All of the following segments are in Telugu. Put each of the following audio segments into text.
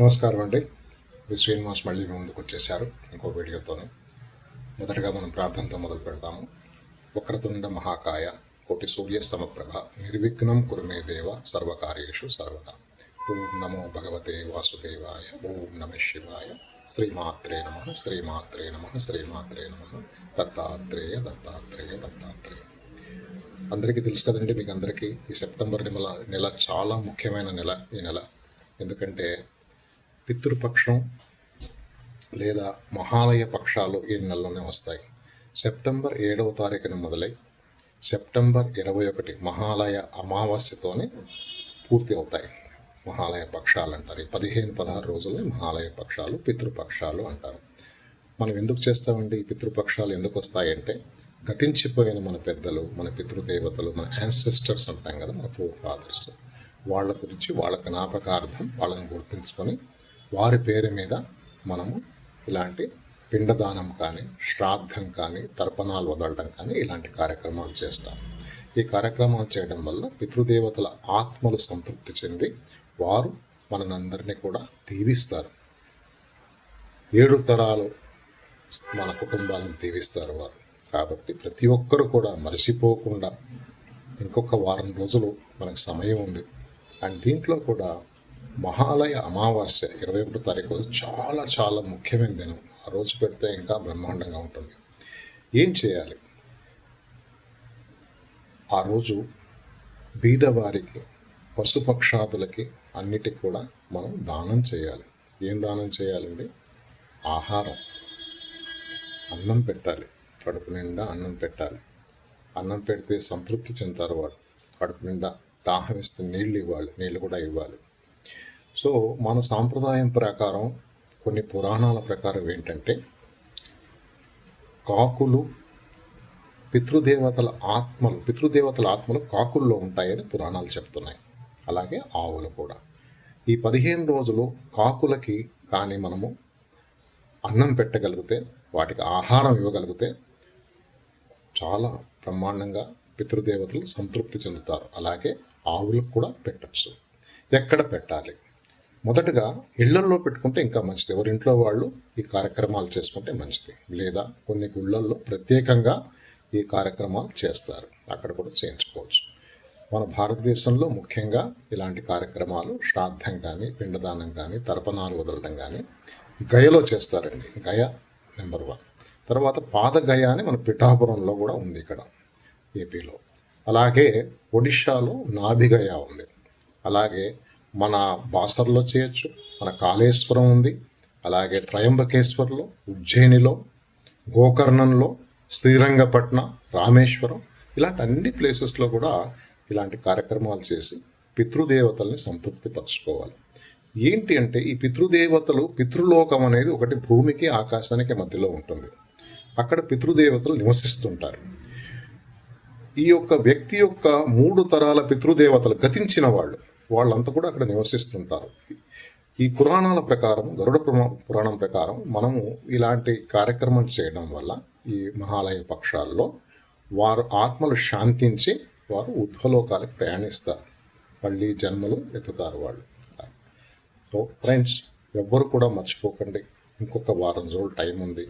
నమస్కారం అండి. మీ శ్రీనివాస్ మళ్ళీ మీ ముందుకు వచ్చేసారు ఇంకో వీడియోతోనే. మొదటగా మనం ప్రార్థనతో మొదలు పెడతాము. వక్రతుండ మహాకాయ కోటి సూర్య సమప్రభ నిర్విఘ్నం కురుమే దేవ సర్వకార్యేషు సర్వదా. ఓం నమో భగవతే వాసుదేవాయ. ఓం నమ శివాయ. శ్రీమాత్రే నమ శ్రీమాత్రే నమ శ్రీమాత్రే నమ. దత్తాత్రేయ దత్తాత్రేయ దత్తాత్రేయ. అందరికీ తెలుసు కదండి మీకు అందరికీ ఈ సెప్టెంబర్ నెల నెల చాలా ముఖ్యమైన నెల ఈ నెల. ఎందుకంటే పితృపక్షం లేదా మహాలయ పక్షాలు ఈ నెలలోనే వస్తాయి. సెప్టెంబర్ ఏడవ తారీఖున మొదలై సెప్టెంబర్ ఇరవై ఒకటి మహాలయ అమావాస్యతోనే పూర్తి అవుతాయి. మహాలయ పక్షాలు అంటారు. ఈ పదిహేను పదహారు రోజుల్లో మహాలయ పక్షాలు పితృపక్షాలు అంటారు. మనం ఎందుకు చేస్తామండి? ఈ పితృపక్షాలు ఎందుకు వస్తాయంటే గతించిపోయిన మన పెద్దలు మన పితృదేవతలు మన యాన్సెస్టర్స్ అంటాం కదా మన ఫోర్ ఫాదర్స్ వాళ్ళ గురించి వాళ్ళ జ్ఞాపకార్థం వాళ్ళని గుర్తుంచుకొని వారి పేరు మీద మనము ఇలాంటి పిండదానం కానీ శ్రాద్ధం కానీ తర్పణాలు వదలడం కానీ ఇలాంటి కార్యక్రమాలు చేస్తాం. ఈ కార్యక్రమాలు చేయడం వల్ల పితృదేవతల ఆత్మలు సంతృప్తి చెంది వారు మనందరినీ కూడా దీవిస్తారు. ఏడు తరాలు మన కుటుంబాలను దీవిస్తారు వారు. కాబట్టి ప్రతి ఒక్కరు కూడా మర్చిపోకుండా ఇంకొక వారం రోజులు మనకు సమయం ఉంది. అండ్ దీంట్లో కూడా మహాలయ అమావాస్య ఇరవై ఒకటో తారీఖు రోజు చాలా చాలా ముఖ్యమైన దినం. ఆ రోజు పెడితే ఇంకా బ్రహ్మాండంగా ఉంటుంది. ఏం చేయాలి? ఆ రోజు బీదవారికి పశుపక్షాదులకి అన్నిటికి కూడా మనం దానం చేయాలి. ఏం దానం చేయాలండి? ఆహారం. అన్నం పెట్టాలి. కడుపు నిండా అన్నం పెట్టాలి. అన్నం పెడితే సంతృప్తి చెందుతారు వాడు కడుపు నిండా దాహం ఇస్తే నీళ్ళు ఇవ్వాలి. నీళ్ళు కూడా ఇవ్వాలి. సో మన సాంప్రదాయం ప్రకారం కొన్ని పురాణాల ప్రకారం ఏంటంటే కాకులు పితృదేవతల ఆత్మలు పితృదేవతల ఆత్మలు కాకుల్లో ఉంటాయని పురాణాలు చెప్తున్నాయి. అలాగే ఆవులు కూడా. ఈ పదిహేను రోజులు కాకులకి కానీ మనము అన్నం పెట్టగలిగితే వాటికి ఆహారం ఇవ్వగలిగితే చాలా బ్రహ్మాండంగా పితృదేవతలు సంతృప్తి చెందుతారు. అలాగే ఆవులకు కూడా పెట్టచ్చు. ఎక్కడ పెట్టాలి? మొదటగా ఇళ్ళల్లో పెట్టుకుంటే ఇంకా మంచిది. ఎవరింట్లో వాళ్ళు ఈ కార్యక్రమాలు చేసుకుంటే మంచిది. లేదా కొన్ని గుళ్ళల్లో ప్రత్యేకంగా ఈ కార్యక్రమాలు చేస్తారు. అక్కడ కూడా చేయించుకోవచ్చు. మన భారతదేశంలో ముఖ్యంగా ఇలాంటి కార్యక్రమాలు శ్రాద్ధం కానీ పిండదానం కానీ తర్పణాలు వదలడం కానీ గయలో చేస్తారండి. Gaya number one. తర్వాత పాదగయ అని మన పిఠాపురంలో కూడా ఉంది ఇక్కడ ఏపీలో. అలాగే ఒడిషాలో నాభిగయ ఉంది. అలాగే మన బాసర్లో చేయొచ్చు మన కాళేశ్వరం ఉంది అలాగే త్రయంబకేశ్వర్లో ఉజ్జయినిలో గోకర్ణంలో శ్రీరంగపట్నం రామేశ్వరం ఇలాంటి అన్ని ప్లేసెస్లో కూడా ఇలాంటి కార్యక్రమాలు చేసి పితృదేవతల్ని సంతృప్తిపరచుకోవాలి ఏంటి అంటే ఈ పితృదేవతలు పితృలోకం అనేది ఒకటి భూమికి ఆకాశానికి మధ్యలో ఉంటుంది. అక్కడ పితృదేవతలు నివసిస్తుంటారు. ఈ యొక్క వ్యక్తి యొక్క మూడు తరాల పితృదేవతలు గతించిన వాళ్ళు వాళ్ళంతా కూడా అక్కడ నివసిస్తుంటారు. ఈ పురాణాల ప్రకారం గరుడ పురాణం ప్రకారం మనము ఇలాంటి కార్యక్రమం చేయడం వల్ల ఈ మహాలయ పక్షాల్లో వారు ఆత్మలు శాంతించి వారు ఉద్వలోకాలకు ప్రయాణిస్తారు. మళ్ళీ జన్మలు ఎత్తుతారు వాళ్ళు. సో ఫ్రెండ్స్ ఎవ్వరు కూడా మర్చిపోకండి. ఇంకొక వారం రోజులు టైం ఉంది.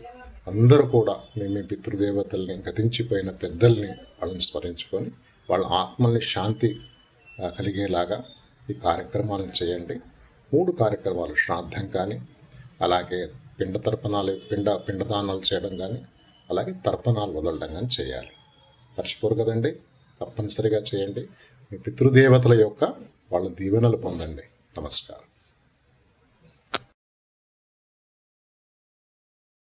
అందరూ కూడా మీ మీ పితృదేవతల్ని గతించిపోయిన పెద్దల్ని వాళ్ళని స్మరించుకొని వాళ్ళ ఆత్మల్ని శాంతి కలిగేలాగా ఈ కార్యక్రమాలను చేయండి. మూడు కార్యక్రమాలు శ్రాద్ధం కానీ అలాగే పిండ తర్పణాలు పిండ పిండదానాలు చేయడం కానీ అలాగే తర్పణాలు వదలడం కానీ చేయాలి. మర్చిపోరు కదండి. తప్పనిసరిగా చేయండి. మీ పితృదేవతల యొక్క వాళ్ళ దీవెనలు పొందండి. నమస్కారం.